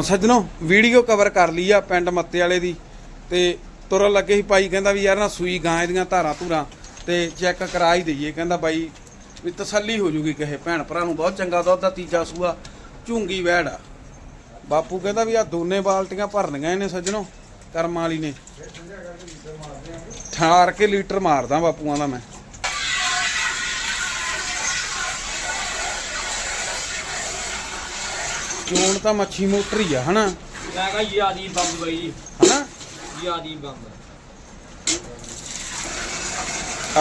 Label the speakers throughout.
Speaker 1: ਹਾਂ, ਸੱਜਣੋ video cover ਕਰ ਲਈ ਆ ਪਿੰਡ ਮੱਤੇ ਵਾਲੇ ਦੀ ਤੇ ਤੁਰਨ ਲੱਗੇ ਸੀ ਭਾਈ ਕਹਿੰਦਾ ਵੀ ਯਾਰ ਨਾ ਸੂਈ ਗਾਂ ਦੀਆਂ ਧਾਰਾਂ ਧੂਰਾਂ ਤੇ ਚੈੱਕ ਕਰਾ ਹੀ ਦਈਏ। ਕਹਿੰਦਾ ਬਾਈ, ਵੀ ਤਸੱਲੀ ਹੋ ਜੂਗੀ ਕਿਸੇ ਭੈਣ ਭਰਾ ਨੂੰ, ਬਹੁਤ ਚੰਗਾ ਦੁੱਧ ਦਾ ਤੀਜਾ ਸੂਆ, ਝੁੰਗੀ ਵੈੜ ਆ। ਬਾਪੂ ਕਹਿੰਦਾ ਵੀ ਆ ਦੋਨੇ ਬਾਲਟੀਆਂ ਭਰਨੀਆਂ ਇਹਨੇ ਸੱਜਣੋ, ਕਰਮ ਵਾਲੀ ਨੇ। ਠਾਰ ਕੇ ਲੀਟਰ ਮਾਰਦਾ ਬਾਪੂਆਂ ਦਾ ਮੈਂ। ਚੋਣ ਤਾਂ ਮੱਛੀ ਮੋਟਰ ਹੀ ਆ ਹਨਾ?
Speaker 2: ਮੈਂ ਕਹਾਂ ਯਾਦੀ ਬੰਬ ਬਈ
Speaker 1: ਹਨਾ?
Speaker 2: ਯਾਦੀ ਬੰਬ।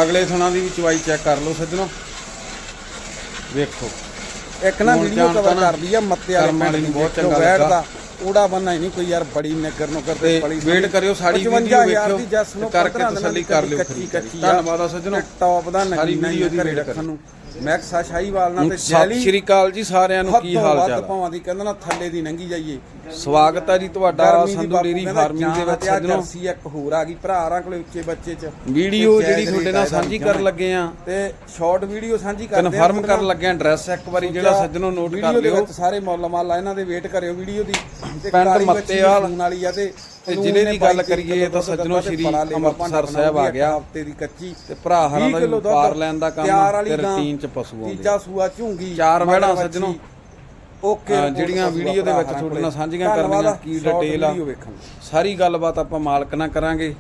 Speaker 1: ਅਗਲੇ ਥਣਾ ਦੀ ਵੀ ਚਵਾਈ ਚੈੱਕ ਕਰ ਲਓ ਸੱਜਣੋ ਵੇਖੋ।
Speaker 3: ਇੱਕ ਨਾ
Speaker 1: ਹੁਣ
Speaker 3: ਵੀਡੀਓ
Speaker 1: ਜਾਣ ਤਾਂ
Speaker 3: ਕਵਰ
Speaker 1: ਨਾ
Speaker 3: ਕਰ ਲਈ ਆ ਮੱਤੇ ਵਾਲੇ
Speaker 1: ਕਰਮ ਵਾਲੀ
Speaker 3: ਪਿੰਡ
Speaker 1: ਨੂੰ ਬਹੁਤ ਚੰਗਾ ਲੱਗਾ।
Speaker 3: ਦਾ ਉਹਦਾ ਬੰਨਾ ਹੀ ਨਹੀਂ ਕੋਈ ਯਾਰ ਬੜੀ ਨਗਰ ਨੂੰ
Speaker 1: ਤੇ
Speaker 3: ਕਰਦੇ ਬੜੀ
Speaker 1: ਵੇਟ ਕਰਿਓ ਸਾਡੀ ਵੀਡੀਓ
Speaker 3: 55,000
Speaker 1: ਵੇਖਿਓ ਤੇ ਕਰਕੇ
Speaker 3: 15 ਦਿਨਾਂ
Speaker 1: ਤਸੱਲੀ ਕਰ ਲਿਓ
Speaker 3: ਕੱਚੀ
Speaker 1: ਧੰਨਵਾਦ ਆ ਸੱਜਣੋ
Speaker 3: ਟੌਪ ਦਾ
Speaker 1: ਸਾਰੀ
Speaker 3: ਨਗੀਨਾ
Speaker 1: ਵੀਡੀਓ ਦੀ ਵੇਟ
Speaker 3: ਰੱਖਣ ਨੂੰ। ਮੈਕਸਾ ਸ਼ਾਹੀਵਾਲ ਨਾਲ ਤੇ
Speaker 1: ਸਤਿ ਸ਼੍ਰੀ ਅਕਾਲ ਜੀ ਸਾਰਿਆਂ ਨੂੰ ਕੀ ਹਾਲ ਚਾਲ?
Speaker 3: ਭਾਵਾਂ ਦੀ ਕਹਿੰਦਾ ਨਾ ਥੱਲੇ ਦੀ ਲੰਗੀ ਜਾਈਏ।
Speaker 1: ਸਵਾਗਤ ਹੈ ਜੀ ਤੁਹਾਡਾ ਸੰਧੂ ਡੇਰੀ ਫਾਰਮਿੰਗ ਦੇ ਵਿੱਚ ਸੱਜਣੋ।
Speaker 3: ਜਰਸੀ ਇੱਕ ਹੋਰ ਆ ਗਈ ਭਰਾਰਾਂ ਕੋਲੇ ਉੱਚੇ ਬੱਚੇ ਚ।
Speaker 1: ਵੀਡੀਓ ਜਿਹੜੀ ਤੁਹਾਡੇ ਨਾਲ ਸਾਂਝੀ ਕਰਨ ਲੱਗੇ ਆ।
Speaker 3: ਤੇ ਸ਼ਾਰਟ ਵੀਡੀਓ ਸਾਂਝੀ ਕਰਦੇ ਆ
Speaker 1: ਕਨਫਰਮ ਕਰਨ। ਲੱਗੇ ਆ ਐਡਰੈਸ ਇੱਕ ਵਾਰੀ ਜਿਹੜਾ ਸੱਜਣੋ ਨੋਟ ਕਰ ਲਿਓ।
Speaker 3: ਸਾਰੇ ਮੁੱਲ ਇਹਨਾਂ ਦੇ ਵੇਟ ਕਰਿਓ ਵੀਡੀਓ ਦੀ। ਤੇ ਕਾਲੀ ਬੱਚੀ ਵਾਲੀ ਆ ਤੇ
Speaker 1: ਤੇ ਜ਼ਿਲ੍ਹੇ ਦੀ ਗੱਲ ਕਰੀਏ ਤਾਂ ਸੱਜਣੋ ਸ਼੍ਰੀ ਅੰਮ੍ਰਿਤਸਰ ਸਾਹਿਬ ਆ ਗਿਆ।
Speaker 3: ਹਫ਼ਤੇ ਦੀ ਕੱਚੀ
Speaker 1: ਤੇ ਭਰਾ ਹਰਾਂ
Speaker 3: 20
Speaker 1: ਦਾ ਪਾਰ ਲੈਣ ਦਾ ਕੰਮ ਤੇ ਰੂਟੀਨ ਚ ਪਸ਼ੂ ਆਉਂਦੇ
Speaker 3: ਤੀਜਾ ਸੂਆ ਝੂੰਗੀ
Speaker 1: ਚਾਰ
Speaker 3: ਵੱਛੀ।
Speaker 1: ਸੱਜਣੋ।
Speaker 3: ਓਕੇ
Speaker 1: ਜਿਹੜੀਆਂ ਵੀਡੀਓ ਦੇ ਵਿੱਚ ਤੁਹਾਡੇ। ਨਾਲ ਸਾਂਝੀਆਂ ਕਰਨੀਆਂ
Speaker 3: ਆ,
Speaker 1: ਕੀ ਡਿਟੇਲ ਆ ਸਾਰੀ ਗੱਲਬਾਤ ਆਪਾਂ ਮਾਲਕ ਨਾਲ ਕਰਾਂਗੇ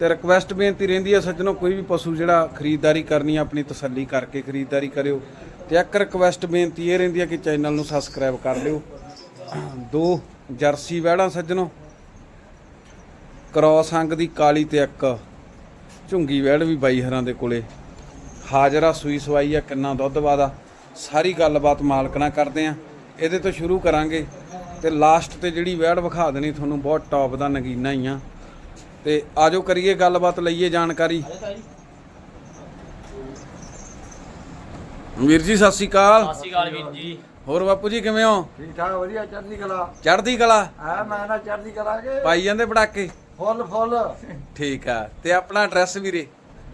Speaker 1: ਤੇ ਰਿਕਵੈਸਟ ਬੇਨਤੀ ਰਹਿੰਦੀ ਹੈ ਸੱਜਣੋ ਕੋਈ ਵੀ ਪਸ਼ੂ ਜਿਹੜਾ ਖਰੀਦਦਾਰੀ ਕਰਨੀ ਆ ਆਪਣੀ ਤਸੱਲੀ ਕਰਕੇ ਖਰੀਦਦਾਰੀ ਕਰਿਓ ਤੇ ਇੱਕ ਰਿਕਵੈਸਟ ਬੇਨਤੀ ਇਹ ਰਹਿੰਦੀ ਹੈ ਕਿ ਚੈਨਲ ਨੂੰ ਸਬਸਕ੍ਰਾਈਬ ਕਰ ਲਿਓ ਦੋ ਜਰਸੀ ਵਹਿੜਾਂ ਸੱਜਣੋ ਕ੍ਰੋਸ ਅੰਗ ਦੀ ਕਾਲੀ ਤੇ ਇੱਕ ਝੁੰਗੀ ਵਹਿੜ ਵੀ ਬਾਈ ਹਰਾਂ ਦੇ ਕੋਲੇ। ਹਾਜ਼ਰਾ ਸੂਈ ਸਵਾਈ ਆ ਕਿੰਨਾ ਦੁੱਧ ਵਾਦਾ। ਸਾਰੀ ਗੱਲਬਾਤ ਮਾਲਕ ਨਾਲ ਕਰਦੇ ਆ। ਇਹਦੇ ਤੋਂ ਸ਼ੁਰੂ ਕਰਾਂਗੇ ਤੇ ਲਾਸਟ ਤੇ ਜਿਹੜੀ ਵਹਿੜ ਵਿਖਾ ਦੇਣੀ ਤੁਹਾਨੂੰ ਬਹੁਤ ਟੌਪ ਦਾ ਨਗੀਨਾ ਹੀ ਆ। ਤੇ ਆਜੋ ਕਰੀਏ ਗੱਲਬਾਤ ਲਈਏ ਜਾਣਕਾਰੀ। ਵੀਰ ਜੀ ਸਤਿ ਸ਼੍ਰੀ ਅਕਾਲ।
Speaker 2: ਸਤਿ ਸ਼੍ਰੀ ਅਕਾਲ ਵੀਰ ਜੀ।
Speaker 1: ਹੋਰ ਬਾਪੂ ਜੀ ਕਿਵੇਂ ਹੋ?
Speaker 3: ਠੀਕ ਠਾਕ ਵਧੀਆ ਚੜ੍ਹਦੀ ਕਲਾ।
Speaker 1: ਚੜ੍ਹਦੀ ਕਲਾ?
Speaker 3: ਆ ਮੈਂ ਨਾ ਚੜ੍ਹਦੀ ਕਰਾਂਗੇ
Speaker 1: ਪਾਈ ਜਾਂਦੇ ਪੜਾਕੇ
Speaker 3: ਫੁੱਲ ਫੁੱਲ।
Speaker 1: ਠੀਕ ਆ। ਤੇ ਆਪਣਾ ਐਡਰੈਸ ਵੀਰੇ?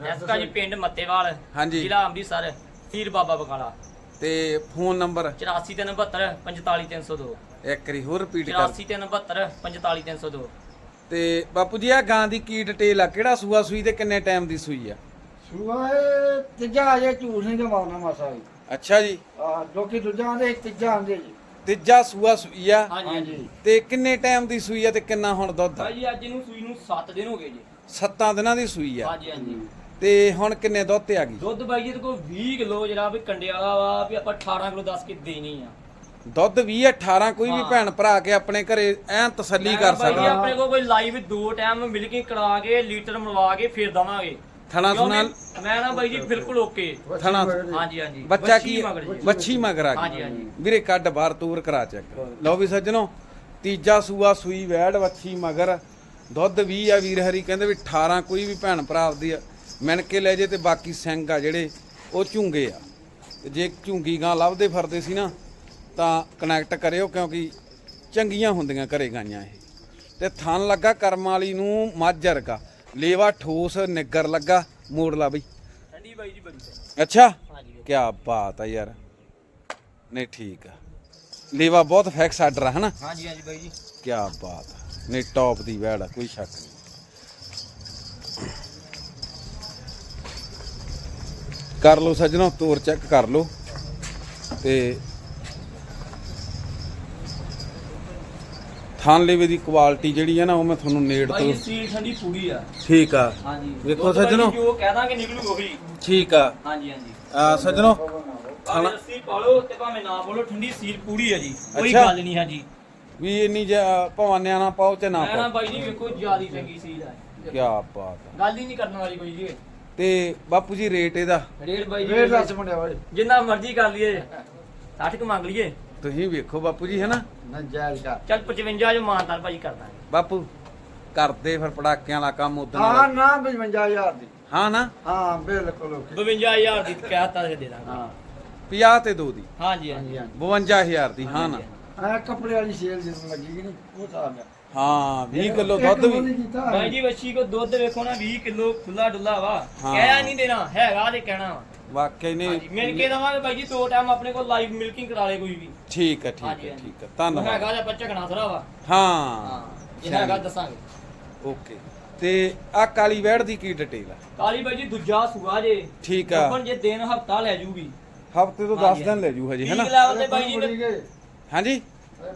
Speaker 2: ਐਸਕਾ ਜੀ ਪਿੰਡ ਮੱਤੇਵਾਲ
Speaker 1: ਹਾਂਜੀ।
Speaker 2: ਜ਼ਿਲ੍ਹਾ ਅੰਮ੍ਰਿਤਸਰ ਫੀਰ ਬਾਬਾ ਬਕਾਲਾ।
Speaker 1: ਤੇ ਫੋਨ ਨੰਬਰ?
Speaker 2: 8472 45302
Speaker 1: ਇੱਕ ਵਾਰੀ ਹੋਰ ਰਿਪੀਟ ਕਰ।
Speaker 2: 8472 45302
Speaker 1: ਤੇ ਬਾਪੂ ਜੀ ਆ ਗਾਂ ਦੀ ਕੀ ਡਿਟੇਲ ਆ? ਕਿਹੜਾ ਸੂਆ ਸੂਈ ਤੇ ਕਿੰਨੇ ਟਾਈਮ ਦੀ ਸੂਈ ਆ?
Speaker 4: ਸੂਆ ਇਹ ਤੀਜਾ ਅਜੇ ਝੂਠ ਨਹੀਂ ਜਮਾਉਣਾ ਮਾਸਾ ਜੀ।
Speaker 1: ਅੱਛਾ ਜੀ।
Speaker 4: ਆ ਲੋਕੀ ਦੂਜਾ ਆਂਦੇ ਤੀਜਾ ਆਂਦੇ ਜੀ।
Speaker 1: ਤੀਜਾ ਸੂਆ ਸੂਈ ਆ।
Speaker 2: ਹਾਂਜੀ
Speaker 1: ਤੇ ਕਿੰਨੇ ਟਾਈਮ ਦੀ ਸੂਈ ਆ ਤੇ ਕਿੰਨਾ ਹੁਣ ਦੁੱਧ? ਆ
Speaker 2: ਭਾਈ ਅੱਜ ਇਹਨੂੰ ਸੂਈ ਨੂੰ 7 ਦਿਨ ਹੋ ਗਏ ਜੀ।
Speaker 1: ਸੱਤਾਂ ਦਿਨਾਂ ਦੀ ਸੂਈ ਆ।
Speaker 2: ਹਾਂਜੀ ਹਾਂਜੀ।
Speaker 1: ਤੇ ਹੁਣ ਕਿੰਨੇ ਦੁੱਧ ਤੇ ਆ ਗਈ?
Speaker 2: ਦੁੱਧ ਬਾਈ ਜੀ ਕੋਲ 20 ਕਿਲੋ ਜਿਹੜਾ ਵੀ ਕੰਡੇ ਵਾਲਾ ਵਾ ਵੀ ਆਪਾਂ 18 ਕਿਲੋ ਦੱਸ ਕੇ ਦੇਣੀ ਆ।
Speaker 1: ਦੁੱਧ 20 18 ਕੋਈ ਵੀ। ਭੈਣ ਭਰਾ ਕੇ ਆਪਣੇ ਘਰੇ ਐਨ ਤਸੱਲੀ ਕਰ
Speaker 2: ਬਾਈ ਜੀ
Speaker 1: ਸਕਦਾ।
Speaker 2: ਆਪਣੇ ਕੋਲ ਕੋਈ ਲਾਈਵ ਦੋ ਟਾਈਮ ਮਿਲ ਕੇ ਕਰਾ ਕੇ ਲੀਟਰ ਮਲਵਾ ਕੇ ਫੇਰ ਦਵਾਂਗੇ।
Speaker 1: ਥਣਾ ਥੁਣਾ
Speaker 2: ਮੈਂ ਨਾ ਬਾਈ ਜੀ ਬਿਲਕੁਲ ਓਕੇ।
Speaker 1: ਥਣਾ
Speaker 2: ਹਾਂਜੀ ਹਾਂਜੀ।
Speaker 1: ਬੱਚਾ
Speaker 2: ਵੱਛੀ
Speaker 1: ਕੀ
Speaker 2: ਮਗਰ ਜੀ।
Speaker 1: ਬੱਚੀ ਮਗਰ ਆ
Speaker 2: ਹਾਂਜੀ,
Speaker 1: ਗਈ
Speaker 2: ਹਾਂਜੀ।
Speaker 1: ਵੀਰੇ ਕੱਢ ਬਾਹਰ ਤੂਰ ਕਰਾ ਚੱਕ। ਲਓ ਵੀ ਸੱਜਣੋ ਤੀਜਾ ਸੂਆ ਸੂਈ ਵੈੜ ਵੱਛੀ ਮਗਰ। ਦੁੱਧ 20 ਆ ਵੀਰ ਹਰੀ ਕਹਿੰਦੇ ਵੀ 18 ਕੋਈ ਵੀ ਭੈਣ ਭਰਾ ਆਪਦੀ ਆ, ਮਿਣ ਕੇ ਲੈ ਜੇ ਤੇ ਬਾਕੀ ਸਿੰਘ ਆ ਜਿਹੜੇ ਉਹ ਝੁੰਗੇ ਆ। ਤੇ ਜੇ ਝੁੰਗੀ ਗਾਂ ਲੱਭਦੇ ਫਿਰਦੇ ਸੀ ਨਾ ਤਾਂ ਕਨੈਕਟ ਕਰਿਓ ਕਿਉਂਕਿ ਚੰਗੀਆਂ ਹੁੰਦੀਆਂ ਘਰੇ ਗਾਈਆਂ ਇਹ। ਤੇ ਥਣ ਲੱਗਾ ਕਰਮ ਵਾਲੀ ਨੂੰ ਮੱਝ ਵਰਗਾ ਲੇਵਾ ਠੋਸ ਨਿੱਗਰ ਲੱਗਾ ਮੋੜ ਲਾ ਬਈ।
Speaker 2: ਠੰਡੀ ਬਾਈ ਜੀ ਬੜੀ
Speaker 1: ਅੱਛਾ? ਕੀ ਬਾਤ ਆ ਯਾਰ। ਨਹੀਂ ਠੀਕ ਆ। ਲੇਵਾ ਬਹੁਤ ਫੈਕਸ ਆਰਡਰ ਆ ਹਨਾ?
Speaker 2: ਹਾਂਜੀ ਹਾਂਜੀ ਬਾਈ ਜੀ।
Speaker 1: ਕੀ ਬਾਤ ਨਹੀਂ ਟੌਪ ਦੀ ਵੈੜ ਆ ਕੋਈ ਸ਼ੱਕ ਨਹੀਂ। ਕਰ ਲਓ ਸੱਜਣੋ ਤੋਰ ਚੈੱਕ ਕਰ ਲਓ। ਤੇ ਥਾਨ ਲੇਵੇ ਦੀ ਕੁਆਲਿਟੀ ਜਿਹੜੀ ਹੈ ਨਾ ਉਹ ਮੈਂ ਤੁਹਾਨੂੰ ਨੇੜ ਤੋਂ
Speaker 2: ਇਹ ਸੀਲ ਠੰਡੀ ਪੂਰੀ ਆ।
Speaker 1: ਠੀਕ ਆ।
Speaker 2: ਹਾਂਜੀ।
Speaker 1: ਵੇਖੋ
Speaker 2: ਦੁੱਧ
Speaker 1: ਸੱਜਣੋ।
Speaker 2: ਜੋ ਕਹਿ ਦਾਂਗੇ ਨਿਕਲੂ ਉਹੀ।
Speaker 1: ਠੀਕ ਆ।
Speaker 2: ਹਾਂਜੀ ਹਾਂਜੀ।
Speaker 1: ਆ ਸੱਜਣੋ।
Speaker 2: ਭਾਵੇਂ ਲੱਸੀ ਪਾ ਲਓ ਤੇ ਭਾਵੇਂ ਨਾ ਪਾਲੋ ਠੰਡੀ ਸੀਲ ਪੂਰੀ ਆ ਜੀ। ਕੋਈ
Speaker 1: ਅੱਛਾ।
Speaker 2: ਗੱਲ ਨਹੀਂ ਹਾਂਜੀ।
Speaker 1: ਵੀ ਇੰਨੀ ਭਵਾਨਿਆਂ ਨਾ ਪਾਓ ਤੇ ਨਾ
Speaker 2: ਮੈਂ ਨਾ
Speaker 1: ਪਾਓ
Speaker 2: ਬਾਈ ਜੀ ਵੇਖੋ ਜਿਆਦੀ ਚੰਗੀ ਸੀਲ ਆ।
Speaker 1: ਕੀ ਬਾਤ ਆ।
Speaker 2: ਗੱਲ ਹੀ ਨਹੀਂ ਕਰਨ ਵਾਲੀ ਕੋਈ ਜੀ।
Speaker 1: ਤੇ ਬਾਪੂ ਜੀ ਰੇਟ ਇਹਦਾ?
Speaker 2: ਰੇਟ ਬਾਈ ਜੀ
Speaker 4: ਮੁੰਡਿਆ
Speaker 2: ਜਿੰਨਾ ਮਰਜ਼ੀ ਕਰ ਲਈਏ। 60 ਕ ਮੰਗ ਲਈਏ।
Speaker 1: ਤੁਸੀਂ ਵੇਖੋ ਬਾਪੂ ਜੀ ਹੈਨਾ?
Speaker 4: ਨਾ ਜਾਇਜ਼ ਕਰ।
Speaker 2: ਚੱਲ 55 ਜੋ ਮਾਨਦਾਰ ਭਾਈ ਕਰ ਦਾਂਗੇ
Speaker 1: ਬਾਪੂ ਕਰਦੇ ਫਿਰ ਪੜਾਕਿਆਂ ਵਾਲਾ ਕੰਮ ਉਦੋਂ
Speaker 4: ਹਾਂ ਨਾ 55000 ਦੀ।
Speaker 1: ਹਾਂ ਨਾ?
Speaker 4: ਹਾਂ ਬਿਲਕੁਲ
Speaker 2: 52000 ਦੀ ਕਹਿਤਾ ਦੇ ਦਾਂਗੇ।
Speaker 4: ਹਾਂ।
Speaker 1: 50 ਤੇ 2 ਦੀ।
Speaker 2: ਹਾਂਜੀ
Speaker 4: ਹਾਂਜੀ
Speaker 2: ਹਾਂਜੀ।
Speaker 4: ਹਾਂਜੀ
Speaker 1: 52000 ਦੀ ਹਾਂ ਨਾ?
Speaker 4: ਆ ਕੱਪੜੇ ਵਾਲੀ ਸੇਲ ਜਦੋਂ ਲੱਗੀ ਕਿ ਨਹੀਂ ਉਹ ਹਿਸਾਬ ਹੈ
Speaker 1: ਹਾਂ 20 ਕਿਲੋ
Speaker 4: ਇੱਕ
Speaker 1: ਦੁੱਧ ਵੀ।
Speaker 4: ਕੀਤਾ।
Speaker 2: ਭਾਈ ਜੀ ਵੱਛੀ ਕੋ ਦੁੱਧ ਵੇਖੋ ਨਾ 20 ਕਿਲੋ ਖੁੱਲਾ ਡੁੱਲਾ ਵਾ।
Speaker 1: ਹਾਂ।
Speaker 2: ਕਹਿ ਨਹੀਂ ਦੇਣਾ ਹੈਗਾ ਤੇ ਕਹਿਣਾ ਵਾ।
Speaker 1: ਵਾਕਈ ਨਹੀਂ।
Speaker 2: ਹਾਂਜੀ ਮਿਲ ਕੇ ਦਵਾਂਗੇ ਬਾਈ ਜੀ ਦੋ ਟਾਈਮ ਆਪਣੇ ਕੋਲ ਲਾਈਵ ਮਿਲਕਿੰਗ ਕਰਾ ਲੇ ਕੋਈ ਵੀ।
Speaker 1: ਠੀਕ ਹੈ ਠੀਕ
Speaker 2: ਹਾਂਜੀ,
Speaker 1: ਹੈ
Speaker 2: ਹਾਂਜੀ।
Speaker 1: ਠੀਕ ਹੈ। ਧੰਨਵਾਦ।
Speaker 2: ਹੈਗਾ ਜਾਂ ਬੱਚਾ ਘਣਾ ਥਰਾ ਵਾ।
Speaker 1: ਹਾਂ
Speaker 2: ਹਾਂ ਜੇ ਹੈਗਾ ਦੱਸਾਂਗੇ।
Speaker 1: ਓਕੇ। ਤੇ ਆ ਕਾਲੀ ਵੈੜ ਦੀ ਕੀ ਡਿਟੇਲ ਆ?
Speaker 2: ਕਾਲੀ ਬਾਈ ਜੀ ਦੂਜਾ ਸੂਆ ਜੇ।
Speaker 1: ਠੀਕ ਆ।
Speaker 2: ਗੱਭਣ ਜੇ ਦਿਨ ਹਫਤਾ ਲੈ ਜੂਗੀ।
Speaker 1: ਹਫ਼ਤੇ ਤੋਂ 10
Speaker 2: ਹਾਂਜੀ,
Speaker 1: ਦਿਨ ਲੈ ਜੂ ਹਜੇ
Speaker 2: ਪੀਕ
Speaker 1: ਹੈਨਾ
Speaker 2: ਲੈਵਲ ਤੇ ਬਾਈ ਜੀ
Speaker 3: ਬੜੀ
Speaker 2: ਨੇ
Speaker 3: ਗਏ
Speaker 1: ਹਾਂਜੀ?
Speaker 3: ਇਹ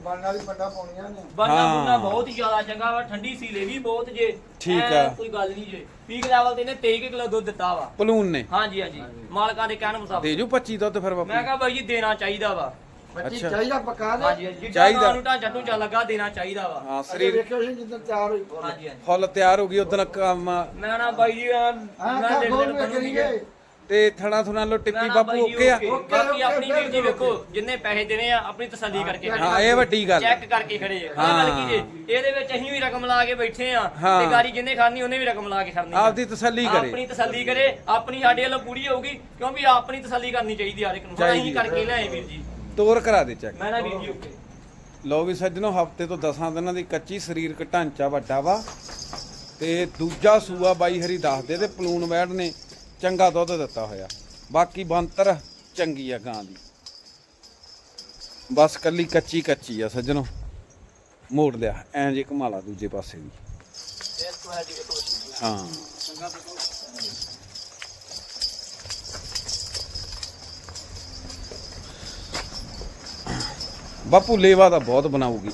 Speaker 3: ਬਣਨ ਵਾਲੀ ਪੰਡਾ ਪਾਉਣੀਆਂ ਨੇ।
Speaker 2: ਬੰਨਾ
Speaker 1: ਹਾਂ।
Speaker 2: ਬੁੰਨਾ ਬਹੁਤ ਹੀ ਜ਼ਿਆਦਾ ਚੰਗਾ ਵਾ ਠੰਡੀ ਸੀਲੇ ਵੀ ਬਹੁਤ ਜੇ।
Speaker 1: ਠੀਕ
Speaker 2: ਐਨ
Speaker 1: ਆ।
Speaker 2: ਕੋਈ ਗੱਲ ਨਹੀਂ ਜੇ। ਪੀਕ ਲੈਵਲ ਤੇ ਇਹਨੇ 23 ਕਿਲੋ ਦੁੱਧ ਦਿੱਤਾ ਵਾ।
Speaker 1: ਪਲੂਨ ਨੇ।
Speaker 2: ਹਾਂਜੀ ਹਾਂਜੀ। ਮਾਲਕਾਂ ਦੇ ਕਹਿਣ ਮੁਤਾਬਕ।
Speaker 1: ਦੇ ਜੂ 25 ਦੁੱਧ ਫਿਰ
Speaker 2: ਮੈਂ
Speaker 1: ਬਾਪੂ
Speaker 2: ਕਿਹਾ ਬਾਈ ਜੀ ਦੇਣਾ ਚਾਹੀਦਾ ਵਾ।
Speaker 3: ਬੱਚੀ
Speaker 1: ਅੱਛਾ।
Speaker 3: ਚਾਹੀਦਾ ਪਕਾ ਦੇ
Speaker 2: ਹਾਂਜੀ ਹਾਂਜੀ। ਜਿੱਦਾਂ
Speaker 1: ਚਾਹੀਦਾ।
Speaker 2: ਮਾਂ ਨੂੰ ਢਾਂਚਾ ਢੂੰਚਾ ਲੱਗਾ ਦੇਣਾ ਚਾਹੀਦਾ ਵਾ।
Speaker 1: ਹਾਂ
Speaker 3: ਸਰੀਰ
Speaker 1: ਸਰੀਰ
Speaker 3: ਵੇਖਿਓ ਜੀ ਜਿੱਦਾਂ ਤਿਆਰ ਹੋਈ। ਫੁੱਲ।
Speaker 2: ਹਾਂਜੀ ਹਾਂਜੀ।
Speaker 1: ਫੁੱਲ ਤਿਆਰ ਹੋ ਗਈ ਉਦੋਂ ਕੰਮ
Speaker 2: ਮੈਂ ਨਾ ਬਾਈ ਜੀ
Speaker 3: ਹਾਂ
Speaker 2: ਮੈਂ
Speaker 3: ਖਾ
Speaker 2: ਡੇਢ
Speaker 3: ਖੋਲ ਕੇ
Speaker 2: ਬਣੂਗੀ
Speaker 3: ਕਰੀਏ।
Speaker 1: ਤੇ ਥਣਾ ਥੁਣਾ ਲੋ ਟਿੱਪੀ ਬਾਪੂ ਓਕੇ ਆ।
Speaker 2: ਬਾਕੀ ਆਪਣੀ ਵੀਰ ਜੀ। ਵੇਖੋ ਜਿੰਨੇ ਪੈਸੇ ਦੇਣੇ ਆ ਆਪਣੀ ਤਸੱਲੀ ਕਰਕੇ।
Speaker 3: ਹਾਂ,
Speaker 1: ਇਹ ਵੱਡੀ ਗੱਲ
Speaker 2: ਚੈੱਕ ਕਰਕੇ ਖੜੇ ਆ।
Speaker 1: ਹਾਂ।
Speaker 2: ਹਾਂ ਗੱਲ ਕੀ ਜੇ ਇਹਦੇ ਵਿੱਚ ਅਸੀਂ ਵੀ ਰਕਮ ਲਾ ਕੇ ਬੈਠੇ ਆ। ਤੇ ਗਾੜੀ ਜਿੰਨੇ ਖਾਣੀ ਉਹਨੇ ਵੀ ਰਕਮ ਲਾ ਕੇ ਖੜਨੀ।
Speaker 1: ਆਪਦੀ ਤਸੱਲੀ ਕਰੇ।
Speaker 2: ਆਪਣੀ ਤਸੱਲੀ ਕਰੇ। ਆਪਣੀ ਸਾਡੇ ਵੱਲੋਂ ਪੂਰੀ ਹੋਊਗੀ ਕਿਉਂਕਿ ਆਪਣੀ ਤਸੱਲੀ ਕਰਨੀ ਚਾਹੀਦੀ ਹਰ ਇੱਕ ਨੂੰ। ਅਸੀਂ। ਕਰਕੇ ਲਿਆਏ ਵੀਰ ਜੀ।
Speaker 1: ਤੋਰ ਕਰਾ ਦੇ ਚੈੱਕ।
Speaker 2: ਮੈਂ ਨਾ ਵੀਰ ਜੀ ਓਕੇ।
Speaker 1: ਲਓ ਵੀ ਸੱਜਣੋ ਹਫ਼ਤੇ ਤੋਂ 10 ਦਿਨਾਂ ਦੀ ਕੱਚੀ ਸਰੀਰਕ ਢਾਂਚਾ ਵੱਡਾ ਵਾ। ਤੇ ਦੂਜਾ ਸੂਆ ਬਾਈ ਹਰੀ ਦੱਸਦੇ ਤੇ ਪਲੂਨ ਵੈੜ ਨੇ। ਚੰਗਾ ਦੁੱਧ ਦਿੱਤਾ ਹੋਇਆ। ਬਾਕੀ ਬੰਤਰ ਚੰਗੀ ਆ ਗਾਂ ਦੀ। ਬਸ ਕੱਲੀ ਕੱਚੀ ਕੱਚੀ ਆ ਸੱਜਣੋ। ਮੋੜ ਲਿਆ। ਐਂ ਜੇ ਘਮਾਲਾ ਦੂਜੇ ਪਾਸੇ ਵੀ।
Speaker 2: ਹਾਂ।
Speaker 1: ਬਾਪੂ ਲੇਵਾ ਤਾਂ ਬਹੁਤ ਬਣਾਉਗੀ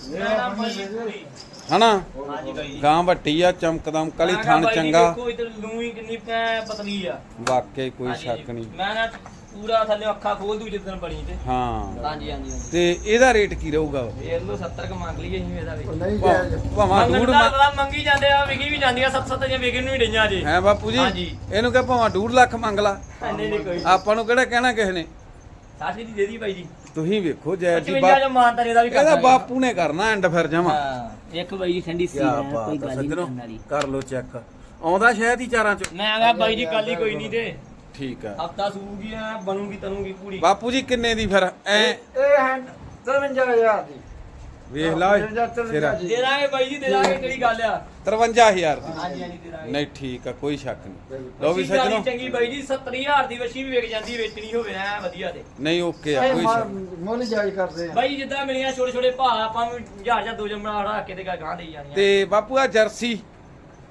Speaker 1: ਹਨਾ?
Speaker 2: ਹਾਂਜੀ ਬਾਈ ਜੀ
Speaker 1: ਗਾਂ ਵੱਟੀ ਆ ਚਮਕਦਮ ਕਲੀ
Speaker 2: ਮੈਂ ਕਿਹਾ
Speaker 1: ਥਣ
Speaker 2: ਬਾਈ ਜੀ
Speaker 1: ਚੰਗਾ।
Speaker 2: ਵੇਖੋ ਇਧਰ ਲੂਈ ਕਿੰਨੀ ਪੈ- ਪਤਲੀ ਆ।
Speaker 1: ਵਾਕਈ ਕੋਈ
Speaker 2: ਹਾਂਜੀ।
Speaker 1: ਸ਼ੱਕ
Speaker 2: ਜੀ।
Speaker 1: ਨਹੀਂ।
Speaker 2: ਮੈਂ ਨਾ ਪੂਰਾ ਥੱਲੇ ਅੱਖਾਂ ਖੋਲ ਦੂ ਜਿੱਦਣ ਬਣੀ ਤੇ।
Speaker 1: ਹਾਂ।
Speaker 2: ਹਾਂਜੀ ਹਾਂਜੀ ਹਾਂਜੀ।
Speaker 1: ਤੇ ਇਹਦਾ ਰੇਟ ਕੀ ਰਹੂਗਾ?
Speaker 2: ਇਹ ਲੋ 70 ਕ ਮੰਗ ਲਈਏ ਅਸੀਂ ਇਹਦਾ ਵੀ।
Speaker 3: ਨਹੀਂ ਜਾਇਜ਼
Speaker 1: ਭਾਵਾਂ
Speaker 2: ਮੰਗਣ
Speaker 1: ਡੂੜ
Speaker 2: ਦਾ ਮੰਗੀ ਜਾਂਦੇ ਆ ਵਿਕੀ ਵੀ ਜਾਂਦੀਆਂ 7-7 ਜਾਂ ਵਿਕਣ ਨੂੰ ਹੀ ਡਈਆਂ ਜੇ।
Speaker 1: ਹੈ ਬਾਪੂ ਜੀ?
Speaker 2: ਹਾਂਜੀ।
Speaker 1: ਇਹਨੂੰ ਕਹ ਭਾਵਾਂ 2 ਲੱਖ ਮੰਗ ਲਾ।
Speaker 2: ਨਹੀਂ ਨਹੀਂ ਕੋਈ।
Speaker 1: ਆਪਾਂ ਨੂੰ ਕਿਹੜਾ ਕਹਿਣਾ ਕਿਸੇ ਨੇ?
Speaker 2: ਸਾਡੀ ਦੀ ਦੇ ਦੀ ਬਾਈ ਜੀ।
Speaker 1: ਤੁਸੀਂ ਵੇਖੋ ਜੈ ਜੀ
Speaker 2: 55
Speaker 1: ਬਾਪ
Speaker 2: ਜੋ ਮਾਨਤਾ ਇਹਦਾ ਵੀ।
Speaker 1: ਬਾਪੂ ਨੇ ਕਰਨਾ ਐਂਡ ਫਿਰ ਜਮਾ।
Speaker 2: ਹਾਂ ਇੱਕ ਬਾਈ ਜੀ ਠੰਡੀ ਸੀ ਕੋਈ
Speaker 1: ਬਾਤ
Speaker 2: ਗੱਲ ਨਹੀਂ
Speaker 1: ਸੱਜਣੋ
Speaker 2: ਕਰਨ ਵਾਲੀ।
Speaker 1: ਕਰ ਲੋ ਚੈੱਕ ਆਉਂਦਾ ਸ਼ਾਇਦ ਹੀ ਚਾਰਾਂ ਚ।
Speaker 2: ਮੈਂ ਆਗਾ ਬਾਈ ਜੀ ਕੱਲ ਹੀ ਕੋਈ ਨਹੀਂ ਤੇ।
Speaker 1: ਠੀਕ ਆ।
Speaker 2: ਹਫਤਾ ਸੂਗੀ ਆ ਬਣੂਗੀ ਤਨੂਗੀ ਪੂਰੀ।
Speaker 1: ਬਾਪੂ ਜੀ ਕਿੰਨੇ ਦੀ ਫਿਰ? ਐ
Speaker 3: ਇਹ ਹੈ 53000 ਦੀ।
Speaker 1: ਵੇਖ ਲਾ ਸਿਰਾ
Speaker 2: ਦੇ ਦਾਂਗੇ ਬਾਈ ਜੀ ਦੇ ਦਾਂਗੇ ਕਿਹੜੀ ਗੱਲ ਆ?
Speaker 1: 53000 ਦੀ।
Speaker 2: ਹਾਂਜੀ ਹਾਂਜੀ ਦੇ ਦਾਂਗੇ
Speaker 1: ਨਹੀਂ ਠੀਕ ਆ ਕੋਈ ਸ਼ੱਕ ਨਹੀਂ। ਲੋ ਵੀ ਸੱਜਣੋ।
Speaker 2: ਚੰਗੀ ਬਾਈ ਜੀ 70000 ਦੀ ਵਸ਼ੀ ਵੀ ਵਿਕ ਜਾਂਦੀ ਵੇਚਣੀ ਹੋਵੇ ਨਾ ਵਧੀਆ ਤੇ।
Speaker 1: ਨਹੀਂ ਓਕੇ ਆ ਕੋਈ ਸ਼ੱਕ
Speaker 3: ਮੁੱਲ ਜਾਇਜ਼ ਕਰਦੇ ਆ।
Speaker 2: ਬਾਈ ਜਿੱਦਾਂ ਮਿਲੀਆਂ ਛੋਟੇ ਛੋਟੇ ਭਾਅ ਆਪਾਂ ਵੀ ਹਜ਼ਾਰ ਜਾਂ ਦੋ ਜੰਮਣਾ ਹੜਾ ਕੇ ਤੇ ਗਾਂ ਦੇਈ ਜਾਣੀਆਂ।
Speaker 1: ਤੇ ਬਾਪੂ ਆ ਜਰਸੀ।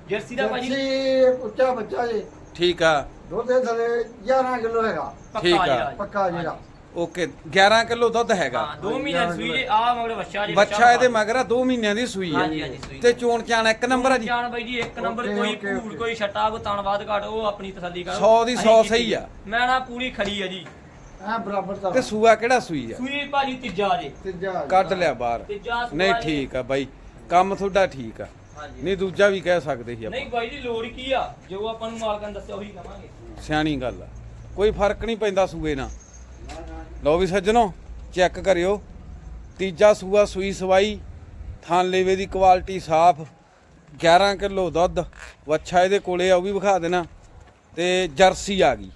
Speaker 2: ਜਰਸੀ ਦਾ ਭਾਜੀ
Speaker 3: ਜਰਸੀ ਉੱਚਾ ਬੱਚਾ ਜੀ।
Speaker 1: ਠੀਕ ਆ।
Speaker 3: ਦੁੱਧ ਦੇ ਥਲੇ 11 ਕਿਲੋ ਹੈਗਾ।
Speaker 1: ਠੀਕ ਆ।
Speaker 2: ਪੱਕਾ ਜਿਹੜਾ।
Speaker 1: ਓਕੇ 11 ਕਿਲੋ ਦੁੱਧ ਹੈਗਾ।
Speaker 2: ਹਾਂ 2 ਮਹੀਨੇ ਦੀ ਸੂਈ ਜੇ ਆ ਮਗਰ ਬੱਚਾ ਜੀ
Speaker 1: ਬੱਚਾ ਇਹਦੇ ਮਗਰ ਆ 2 ਮਹੀਨਿਆਂ ਦੀ ਸੂਈ ਆ
Speaker 2: ਹਾਂਜੀ, ਹਾਂਜੀ, ਸੂਈ।
Speaker 1: ਤੇ ਚੋਣ ਚਾਣ ਇੱਕ ਨੰਬਰ ਆ ਜੀ?
Speaker 2: ਜਾਨ ਬਾਈ ਜੀ ਇੱਕ ਨੰਬਰ
Speaker 3: ਓਕੇ,
Speaker 2: ਕੋਈ
Speaker 3: ਓਕੇ,
Speaker 2: ਭੂੜ
Speaker 3: ਓਕੇ।
Speaker 2: ਕੋਈ ਛੱਟਾ ਕੋ ਤਣਵਾਦ ਘਾਟ ਉਹ ਆਪਣੀ ਤਸੱਲੀ ਕਰੋ।
Speaker 1: ਸੌ ਦੀ ਸੌ ਸਹੀ। ਆ।
Speaker 2: ਮੈਂ ਨਾ ਪੂਰੀ ਖੜੀ ਆ ਜੀ।
Speaker 3: ਐ ਬਰਾਬਰ ਦਾ
Speaker 1: ਤੇ ਸੂਆ ਕਿਹੜਾ ਸੂਈ ਆ?
Speaker 2: ਸੂਈ ਭਾਜੀ ਤੀਜਾ ਜੇ।
Speaker 3: ਤੀਜਾ
Speaker 1: ਕੱਢ ਲਿਆ ਬਾਹਰ।
Speaker 2: ਤੀਜਾ ਸੂਆ
Speaker 1: ਨਹੀਂ
Speaker 2: ਜੇ।
Speaker 1: ਠੀਕ ਆ ਬਾਈ। ਕੰਮ ਤੁਹਾਡਾ ਠੀਕ ਆ।
Speaker 2: ਹਾਂਜੀ।
Speaker 1: ਨਹੀਂ ਦੂਜਾ ਵੀ ਕਹਿ ਸਕਦੇ ਸੀ ਆਪਾਂ।
Speaker 2: ਨਹੀਂ ਬਾਈ ਜੀ ਲੋੜ ਕੀ ਆ? ਜੋ ਆਪਾਂ ਨੂੰ ਮਾਲਕਾਂ ਨੇ ਦੱਸਿਆ ਉਹੀ ਕਵਾਂਗੇ।
Speaker 1: ਸਿਆਣੀ ਗੱਲ ਆ। ਕੋਈ ਫ਼ਰਕ ਨਹੀਂ ਪੈਂਦਾ ਸੂਏ ਨਾਲ। ਲਓ ਵੀ ਸੱਜਣੋ ਚੈੱਕ ਕਰਿਓ। ਤੀਜਾ ਸੂਆ ਸੂਈ ਸਵਾਈ ਥਾਨ ਲੇਵੇ ਦੀ ਕੁਆਲਿਟੀ ਸਾਫ਼। 11 ਕਿਲੋ ਦੁੱਧ ਵੱਛਾ ਇਹਦੇ ਕੋਲੇ ਆ ਉਹ ਵੀ ਵਿਖਾ ਦੇਣਾ। ਤੇ ਜਰਸੀ ਆ ਗਈ।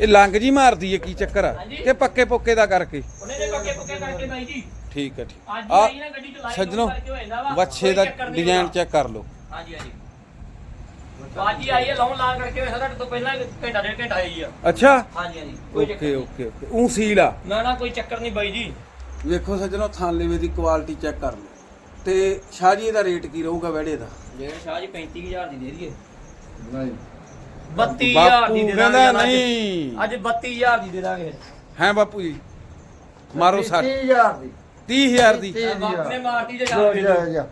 Speaker 1: ਇਹ ਲੰਗ ਜੀ ਮਾਰਦੀ ਏ ਕੀ ਚੱਕਰ ਆ। ਕਿ ਪੱਕੇ ਪੁੱਕੇ ਦਾ ਕਰਕੇ?
Speaker 2: ਉਹਨੇ ਦੇ ਪੱਕੇ ਪੱਕੇ ਕਰਕੇ ਬਾਈ ਜੀ।
Speaker 1: ਠੀਕ ਠੀਕ।
Speaker 2: ਹੀ
Speaker 1: ਆ
Speaker 2: ਲਾਈਟ
Speaker 1: ਸੱਜਣੋ ਵੱਛੇ ਦਾ ਡਿਜ਼ਾਈਨ। ਚੈੱਕ ਕਰ ਲਓ।
Speaker 2: ਹਾਂਜੀ ਹਾਂਜੀ। ਬਾਜੀ ਆਈ ਹੈ ਲਾਉਣ ਲਾ ਕਰਕੇ ਹੋਇਆ ਤੁਹਾਡੇ ਤੋਂ ਪਹਿਲਾਂ ਘੰਟਾ ਡੇਢ ਘੰਟਾ ਆਈ ਆ।
Speaker 1: ਅੱਛਾ?
Speaker 2: ਹਾਂਜੀ ਹਾਂਜੀ ਕੋਈ ਚੱਕਰ
Speaker 1: ਓਕੇ
Speaker 2: ਨਹੀਂ।
Speaker 1: Okay okay. ਉਹ ਸੀਲ ਆ?
Speaker 2: ਨਾ ਨਾ ਕੋਈ ਚੱਕਰ ਨਹੀਂ ਬਾਈ ਜੀ।
Speaker 1: ਵੇਖੋ ਸੱਜਣੋ ਥਾਨ ਲੇਵੇ ਦੀ ਕੁਆਲਿਟੀ ਚੈੱਕ ਕਰ ਲਓ। ਤੇ ਸ਼ਾਹਜੀ ਦਾ ਰੇਟ ਕੀ ਰਹੂਗਾ ਵੜੇ ਦਾ?
Speaker 2: ਜੇ ਸ਼ਾਹ ਜੀ 35000 ਦੀ ਦੇ ਦਈਏ।
Speaker 3: ਨਹੀਂ।
Speaker 2: 32000 ਦੀ ਦੇ
Speaker 1: ਕਹਿੰਦਾ
Speaker 2: ਦਾਂਗੇ ਅੱਜ।
Speaker 1: ਨਹੀਂ।
Speaker 2: ਅੱਜ 32000 ਦੀ ਦੇ ਦਾਂਗੇ।
Speaker 1: ਹੈ ਬਾਪੂ ਜੀ? ਮਾਰੋ ਸੱਟ
Speaker 3: 30000 ਦੀ।
Speaker 1: 30000 ਦੀ।
Speaker 2: ਬਾਪੂ ਨੇ ਮਾਰਤੀ ਜੇ
Speaker 3: ਜੋ। ਆ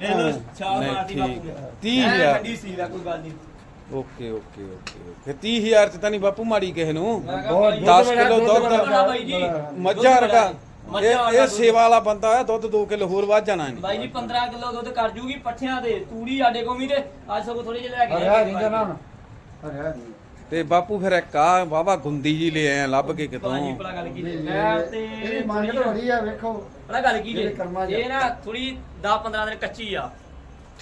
Speaker 2: ਲੈ ਲੋ ਛਾਲ
Speaker 1: ਨਹੀਂ,
Speaker 2: ਮਾਰਤੀ
Speaker 1: ਠੀਕ।
Speaker 2: ਬਾਪੂ ਨੇ।
Speaker 1: ਹੈ। ਤੀਹ ਹਜ਼ਾਰ।
Speaker 2: ਐਂ ਠੰਡੀ ਸੀ ਦਾ ਕੋਈ ਗੱਲ ਨਹੀਂ।
Speaker 1: Okay okay okay okay. 30000 ਚ ਤਾਂ ਨਹੀਂ ਬਾਪੂ ਮਾੜੀ ਕਿਸੇ ਨੂੰ।
Speaker 2: ਮੈਂ ਕਿਹਾ
Speaker 3: ਬਹੁਤ
Speaker 2: ਬਾਈ ਜੀ,
Speaker 1: 10 ਕਿਲੋ ਦੁੱਧ
Speaker 2: ਬੜਾ ਬਾਈ ਜੀ।
Speaker 1: ਮੱਝਾਂ ਵਰਗਾ।
Speaker 2: ਮੱਝਾਂ
Speaker 1: ਇਹ
Speaker 2: ਵਰਗਾ
Speaker 1: ਇਹ ਸੇਵਾ ਵਾਲਾ ਬੰਦਾ ਆ ਦੁੱਧ 2 ਕਿਲੋ ਹੋਰ ਵੱਧ ਜਾਣਾ ਇਹਨੇ।
Speaker 2: ਬਾਈ ਜੀ 15 ਕਿਲੋ ਦੁੱਧ ਕਰ ਜੂਗੀ ਪੱਠਿਆਂ ਦੇ ਤੂੜੀ ਸਾਡੇ ਕੋਲ ਵੀ ਤੇ ਅੱਜ ਸਗੋਂ ਥੋੜੇ ਜਿਹੇ ਲੈ ਕੇ
Speaker 3: ਹਰਿਆ ਨਹੀਂ ਜਾਣਾ ਹੁਣ ਹਰਿਆ ਨਹੀਂ।
Speaker 1: ਤੇ ਬਾਪੂ ਫਿਰ ਇੱਕ ਆ ਵਾਵਾ ਗੁੰਦੀ ਜੀ ਲੈ ਆਇਆ ਲੱਭ ਕੇ ਕਿਤੋਂ।
Speaker 2: ਬਾਜੀ ਭਲਾ ਗੱਲ ਕੀ
Speaker 3: ਇਹ-
Speaker 2: ਮੈਂ ਤੇ
Speaker 3: ਇਹਦੀ ਮੰਗ ਤਾਂ ਬੜੀ ਆ ਵੇਖੋ।
Speaker 2: ਭਲਾ ਗੱਲ ਕੀ ਜੇ?
Speaker 3: ਜਿਹੜੇ ਕਰਮਾਂ 'ਚ-
Speaker 2: ਇਹ ਨਾ ਥੋੜੀ 10 15 ਦਿਨ ਕੱਚੀ ਆ।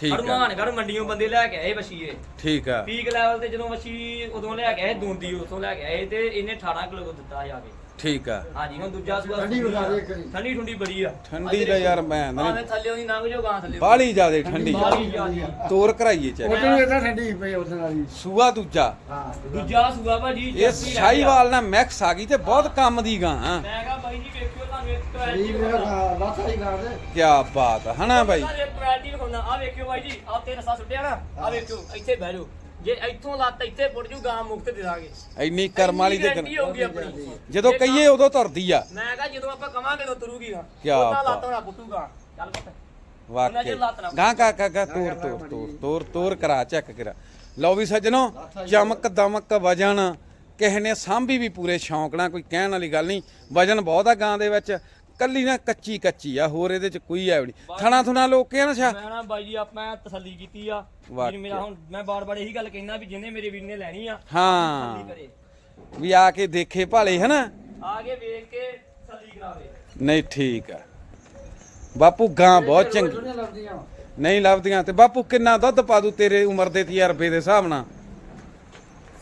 Speaker 1: ਠੀਕ ਆ।
Speaker 2: ਹਰਮਾਨਗੜ ਮੰਡੀੋਂ ਬੰਦੇ ਲੈ ਕੇ ਆਏ ਵਸ਼ੀਏ
Speaker 1: ਠੀਕ ਆ।
Speaker 2: ਪੀਕ ਲੈਵਲ ਤੇ ਜਦੋਂ ਵਸ਼ੀ ਉਦੋਂ ਲੈ ਕੇ ਆਏ ਦੂੰਦੀ ਉਥੋਂ ਲੈ ਕੇ ਆਏ ਤੇ ਇਹਨੇ 18 ਕਿਲੋ ਦਿੱਤਾ ਜਾ ਕੇ।
Speaker 1: ਠੀਕ ਆ।
Speaker 2: ਹਾਂਜੀ ਹੁਣ ਦੂਜਾ ਸੂਆ
Speaker 3: ਠੰਡੀ
Speaker 2: ਸੂਈ।
Speaker 3: ਵਿਖਾ ਦੇ ਕਰੀ।
Speaker 2: ਠੰਡੀ ਠੰਡੀ ਬੜੀ ਆ।
Speaker 1: ਠੰਡੀ ਦਾ ਯਾਰ ਮੈਂ
Speaker 2: ਆਵੇਂ ਥੱਲੇ ਉਹਦੀ ਲੰਘ ਜਾਓ ਗਾਂ ਥੱਲੇ
Speaker 1: ਬਾਲੀ ਜਿਆਦੇ ਠੰਡੀ
Speaker 2: ਬਾਹਲੀ ਆ।
Speaker 1: ਤੋਰ ਕਰਾਈਏ ਚੈੱਕ।
Speaker 3: ਉਹਦੇ ਇਦਾਂ ਠੰਡੀ ਪਈ ਉਹਦੇ ਨਾਲ। ਹੀ
Speaker 1: ਸੂਆ ਦੂਜਾ।
Speaker 3: ਹਾਂ
Speaker 2: ਦੂਜਾ ਸੂਆ ਭਾਜੀ
Speaker 1: ਇਹ
Speaker 2: ਜਰਸੀ।
Speaker 1: ਸ਼ਾਹੀਵਾਲ ਨਾਲ ਮਿਕਸ ਆ ਗਈ ਤੇ ਬਹੁਤ ਕੰਮ ਦੀ ਗਾਂ। ਆ
Speaker 2: ਮੈਂ ਕਹਾ ਤੁਹਾਨੂੰ ਇੱਕ
Speaker 3: ਸਰੀਰ
Speaker 2: ਕੁਆਲਿਟੀ
Speaker 3: ਮੇਰਾ ਲਾਥਾ ਹੀ। ਕਰ ਦੇ
Speaker 1: ਕੀ ਬਾਤ ਆ ਹਨਾ ਬਾਈ?
Speaker 2: ਕੁਆਲਿਟੀ ਵਿਖਾਉਂਦਾ ਆ ਵੇਖਿਓ ਬਾਈ ਜੀ ਆ ਤੇ ਰਸਾ ਸੁੱਟਿਆ ਨਾ ਆ ਵੇਖਿਓ ਇੱਥੇ ਬਹਿ ਜਾਓ। ਜੇ ਇੱਥੋਂ ਲੱਤ ਇੱਥੇ ਪੁੱਟ ਜੂ ਗਾਂ ਮੁਕਤ ਦੇ ਦਾਂਗੇ।
Speaker 1: ਇੰਨੀ ਕਰਮ ਵਾਲੀ ਤੇ
Speaker 2: ਗਰੰਟੀ ਹੋਊਗੀ ਆਪਣੀ।
Speaker 1: ਜਦੋਂ
Speaker 2: ਜੇ
Speaker 1: ਕਹੀਏ ਉਦੋਂ ਤੁਰਦੀ ਆ।
Speaker 2: ਮੈਂ ਕਹਾ ਜਦੋਂ ਆਪਾਂ ਕਵਾਂਗੇ ਤਾਂ ਤੁਰੂਗੀ ਗਾਂ।
Speaker 1: ਕਿਆ ਬਾਤ।
Speaker 2: ਲੱਤ ਹੋਣਾ ਪੁੱਟੂਗਾ। ਚੱਲ ਪੁੱਤ। ਉਹਨਾਂ
Speaker 1: ਵਾਕਈ
Speaker 2: ਚਿਰ ਲੱਤ ਨਾ
Speaker 1: ਗਾਂ ਕਾ ਕਾ ਕਾ ਤੋਰ ਤੋਰ ਤੋਰ ਤੋਰ ਤੋਰ ਕਰਾ ਚੈੱਕ ਕਰਾ। ਲਓ ਵੀ ਸੱਜਣੋ ਚਮਕ ਦਮਕ ਵਜਨ ਕਿਸੇ ਨੇ ਸਾਂਭੀ ਵੀ ਪੂਰੇ ਸ਼ੌਂਕ ਨਾਲ ਕੋਈ ਕਹਿਣ ਵਾਲੀ ਗੱਲ ਨਹੀਂ। ਵਜਨ ਬਹੁਤ ਆ ਗਾਂ ਦੇ ਵਿੱਚ। ਕੱਲੀ ਨਾ ਕੱਚੀ ਕੱਚੀ ਆ ਹੋਰ ਇਹਦੇ ਚ ਕੋਈ ਐ ਨਹੀਂ। ਥਣਾ ਥੁਣਾ ਲੋਕੇ ਨਾ ਸ਼ਾ
Speaker 2: ਮੈਂ ਨਾ ਬਾਈ ਜੀ ਆਪਾਂ ਤਸੱਲੀ ਕੀਤੀ ਆ। ਵੀਰ ਮੇਰਾ ਹੁਣ ਮੈਂ ਬਾਰ-ਬਾਰ ਇਹੀ ਗੱਲ ਕਹਿਣਾ ਵੀ ਜਿਹਨੇ ਮੇਰੇ ਵੀਰ ਨੇ ਲੈਣੀ ਆ
Speaker 1: ਹਾਂ।
Speaker 2: ਤਸੱਲੀ ਕਰੇ।
Speaker 1: ਵੀ ਆ ਕੇ ਦੇਖੇ ਭਾਲੇ ਹਨਾ?
Speaker 2: ਆ ਕੇ ਵੇਖ ਕੇ ਤਸੱਲੀ ਕਰਾਵੇ।
Speaker 1: ਨਹੀਂ ਠੀਕ ਆ। ਬਾਪੂ ਗਾਂ ਬਹੁਤ ਚੰਗੀ। ਨਹੀਂ ਲੱਭਦੀਆਂ ਤੇ ਬਾਪੂ ਕਿੰਨਾ ਦੁੱਧ ਪਾ ਦੂ ਤੇਰੇ ਉਮਰ ਦੇ ਤਜਰਬੇ ਦੇ ਹਿਸਾਬ ਨਾਲ?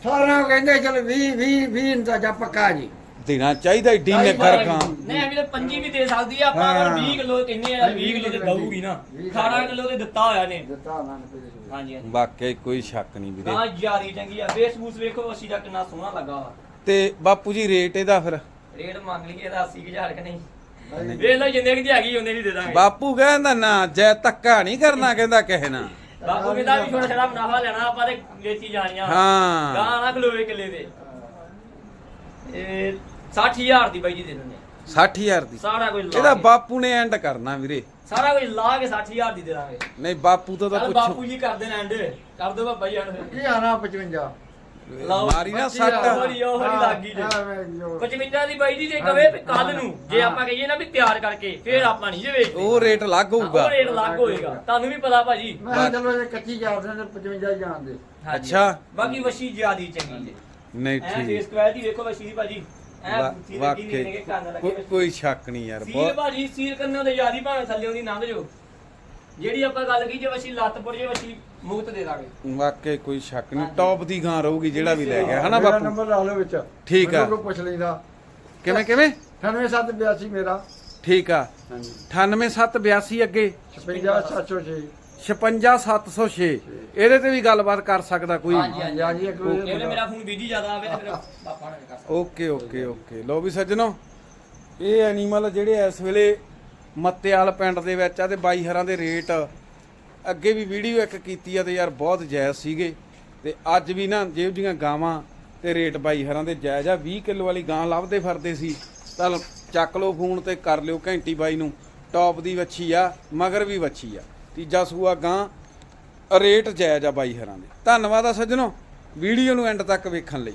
Speaker 3: ਸਾਰਾ ਕਹਿੰਦੇ ਚਲ 20 20 20 ਦਾ ਜਾ ਪੱਕਾ ਜੀ।
Speaker 1: ਦੇਣਾ ਚਾਹੀਦਾ ਏਡੀ ਨਿੱਗਰ ਗਾਂ
Speaker 2: ਨਹੀਂ ਐਵੇਂ ਤਾਂ ਪੰਜੀ ਵੀ ਦੇ ਸਕਦੀ ਆ ਆਪਾਂ ਅਗਰ 20 ਕਿਲੋ ਕਹਿੰਦੇ ਆ 20 ਕਿਲੋ ਤੇ ਦਊਗੀ ਨਾ। 18 ਕਿਲੋ ਤੇ ਦਿੱਤਾ ਹੋਇਆ ਨੇ।
Speaker 3: ਦਿੱਤਾ ਉਹਨਾਂ ਨੇ।
Speaker 2: ਹਾਂਜੀ ਹਾਂਜੀ।
Speaker 1: ਵਾਕਈ ਕੋਈ ਸ਼ੱਕ ਨਹੀਂ ਵੀਰੇ।
Speaker 2: ਗਾਂ ਯਾਰੀ ਚੰਗੀ ਆ। ਬੇਸ ਬੂਸ ਵੇਖੋ ਅਸੀਂ ਦਾ ਕਿੰਨਾ ਸੋਹਣਾ ਲੱਗਾ ਵਾ।
Speaker 1: ਤੇ ਬਾਪੂ ਜੀ ਰੇਟ ਇਹਦਾ ਫਿਰ?
Speaker 2: ਰੇਟ ਮੰਗ ਲਈਏ ਇਹਦਾ 80000 ਕਿ ਨਹੀਂ? ਵੇਖ ਲਓ ਜਿੰਨੇ ਕੁ ਦੀ ਹੈਗੀ ਉਹਨੇ ਦੀ ਦੇ ਦਾਂਗੇ।
Speaker 1: ਬਾਪੂ ਕਹਿੰਦਾ ਨਾ ਜੈ ਧੱਕਾ ਨਹੀਂ ਕਰਨਾ ਕਹਿੰਦਾ ਕਿਸੇ ਨਾਲ।
Speaker 2: ਬਾਪੂ ਕਹਿੰਦਾ ਵੀ ਛੋਟਾ ਛੋਟਾ ਮੁਨਾਫਾ ਲੈਣਾ ਆਪਾਂ ਤੇ ਵੇਚੀ ਜਾਣੀਆਂ।
Speaker 1: ਹਾਂ।
Speaker 2: ਗਾਂ ਨਾ ਖਲੋਵੇ ਕਿੱਲੇ ਦੇ ਇਹ 60000 ਦੀ ਬਾਈ ਜੀ ਦੇ ਦਿੰਦੇ
Speaker 1: 60000 ਦੀ।
Speaker 2: ਸਾਰਾ ਕੁਝ ਲਾ
Speaker 1: ਇਹਦਾ
Speaker 2: ਕੇ-
Speaker 1: ਬਾਪੂ ਨੇ ਐਂਡ ਕਰਨਾ ਵੀਰੇ।
Speaker 2: ਸਾਰਾ ਕੁਝ ਲਾ ਕੇ 60000 ਦੀ ਦੇ ਦਾਂਗੇ
Speaker 1: ਨਹੀਂ ਬਾਪੂ ਤੋਂ ਤਾਂ
Speaker 2: ਚੱਲ
Speaker 1: ਪੁੱਛੋ।
Speaker 2: ਬਾਪੂ ਜੀ ਕਰਦੇ ਨੇ ਐਂਡ ਕਰ ਦੋ ਬਾਬਾ ਜੀ ਐਂਡ
Speaker 3: ਕੀ ਆਣਾ 55
Speaker 2: ਲਾਓ।
Speaker 1: ਮਾਰੀ ਨਾ ਸੱਟ।
Speaker 2: ਹੋਰੀ ਉਹ ਹੋਰੀ ਲੱਗ ਗਈ ਜੇ।
Speaker 3: ਐਵੇਂ ਜੋ।
Speaker 2: 55 ਦੀ ਬਾਈ ਜੀ ਜੇ ਕਵੇ ਵੀ ਕੱਲ ਨੂੰ ਜੇ ਆਪਾਂ ਕਹੀਏ ਨਾ ਵੀ ਤਿਆਰ ਕਰਕੇ ਫੇਰ ਆਪਾਂ ਨਹੀਂ ਜੇ ਵੇਚਦੇ।
Speaker 1: ਉਹ ਰੇਟ ਅਲੱਗ ਹੋਊਗਾ
Speaker 2: ਉਹ ਰੇਟ ਲੱਗ ਹੋਏਗਾ। ਤੁਹਾਨੂੰ ਵੀ ਪਤਾ ਭਾਜੀ।
Speaker 3: ਮੈਂ ਕਿਹਾ ਚਲੋ ਇਹ ਕੱਚੀ ਜਾਂਦੇ ਨੇ 55 ਜਾਂਦੇ
Speaker 2: ਹਾਂਜੀ।
Speaker 1: ਅੱਛਾ।
Speaker 2: ਬਾਕੀ ਵਸ਼ੀ ਜਿਆਦੀ ਚੰਗੀ ਜੇ।
Speaker 1: ਨਹੀਂ
Speaker 2: ਐ ਫੇਸ
Speaker 1: ਠੀਕ
Speaker 2: ਕੁਆਲਿਟੀ ਵੇਖੋ ਵਸ਼ੀ ਦੀ ਭਾਜੀ।
Speaker 1: ਵਾ- ਵਾਕਈ ਕੋਈ- ਸ਼ੱਕ ਨਹੀਂ ਯਾਰ
Speaker 2: ਸੀਲ
Speaker 1: ਬਹੁਤ
Speaker 2: ਭਾਜੀ ਸੀਲ ਕਰਨੇ ਦੇ ਯਾਦੀ ਭਾਵੇਂ ਥੱਲੇ ਉਹਦੀ ਲੰਘ ਜਾਓ। ਜਿਹੜੀ ਆਪਾਂ ਗੱਲ ਕੀਤੀ ਜੇ ਵਸ਼ੀ ਲੱਤਪੁਰ ਜੇ ਵਸ਼ੀ ਮੁਕਤ ਦੇ ਦਾਂਗੇ।
Speaker 1: ਵਾਕਈ ਕੋਈ ਸ਼ੱਕ ਨਹੀਂ ਟੌਪ ਦੀ ਗਾਂ ਰਹੂਗੀ ਜਿਹੜਾ ਵੀ ਲੈ ਗਿਆ ਹਨਾ
Speaker 3: ਮੇਰਾ
Speaker 1: ਬਾਪੂ?
Speaker 3: ਨੰਬਰ ਲਾ ਲਓ ਵਿੱਚ।
Speaker 1: ਠੀਕ ਆ।
Speaker 3: ਮੈਨੂੰ ਕੋਈ ਪੁੱਛ ਲੈਂਦਾ
Speaker 1: ਕਿਵੇਂ ਕਿਵੇਂ?
Speaker 3: 98782 ਮੇਰਾ।
Speaker 1: ਠੀਕ ਆ।
Speaker 3: ਹਾਂਜੀ।
Speaker 1: 98782 ਅੱਗੇ।
Speaker 3: 56706
Speaker 1: 56706 ਇਹਦੇ ਤੇ ਵੀ ਗੱਲਬਾਤ ਕਰ ਸਕਦਾ ਕੋਈ।
Speaker 2: ਹਾਂਜੀ,
Speaker 3: ਹਾਂਜੀ। ਇੱਕ
Speaker 2: ਇਹਨੇ ਮੇਰਾ ਫੋਨ ਬਿਜ਼ੀ ਜ਼ਿਆਦਾ ਆਵੇ ਤੇ ਫਿਰ ਪਾਪਾ ਨੇ ਕਰ ਸਕਦਾ।
Speaker 1: Okay okay okay. ਲੋ ਵੀ ਸੱਜਣੋ ਇਹ ਐਨੀਮਲ ਜਿਹੜੇ ਇਸ ਵੇਲੇ ਮੱਤੇਵਾਲ ਪਿੰਡ ਦੇ ਵਿੱਚ ਆ ਤੇ ਬਾਈ ਹਰਾਂ ਦੇ ਰੇਟ ਅੱਗੇ ਵੀ ਵੀਡੀਓ ਇੱਕ ਕੀਤੀ ਆ ਤੇ ਯਾਰ ਬਹੁਤ ਜਾਇਜ਼ ਸੀਗੇ। ਤੇ ਅੱਜ ਵੀ ਨਾ ਜਿਹੋ ਜੀਆਂ ਗਾਵਾਂ ਤੇ ਰੇਟ ਬਾਈ ਹਰਾਂ ਦੇ ਜਾਇਜ਼ ਆ। 20 ਕਿਲੋ ਵਾਲੀ ਗਾਂ ਲੱਭਦੇ ਫਿਰਦੇ ਸੀ। ਤਾਂ ਚੱਕ ਲਓ ਫੋਨ ਤੇ ਕਰ ਲਿਓ ਘੰਟੀ ਬਾਈ ਨੂੰ। ਟੌਪ ਦੀ ਵੱਛੀ ਆ ਮਗਰ ਵੀ ਵੱਛੀ ਆ। ਤੀਜਾ ਸੂਆ ਗਾਂ ਰੇਟ ਜਾਇਜ਼ ਆ ਬਾਈ ਹਰਾਂ ਦੇ। ਧੰਨਵਾਦ ਆ ਸੱਜਣੋ, ਵੀਡੀਓ ਨੂੰ ਐਂਡ ਤੱਕ ਵੇਖਣ ਲਈ।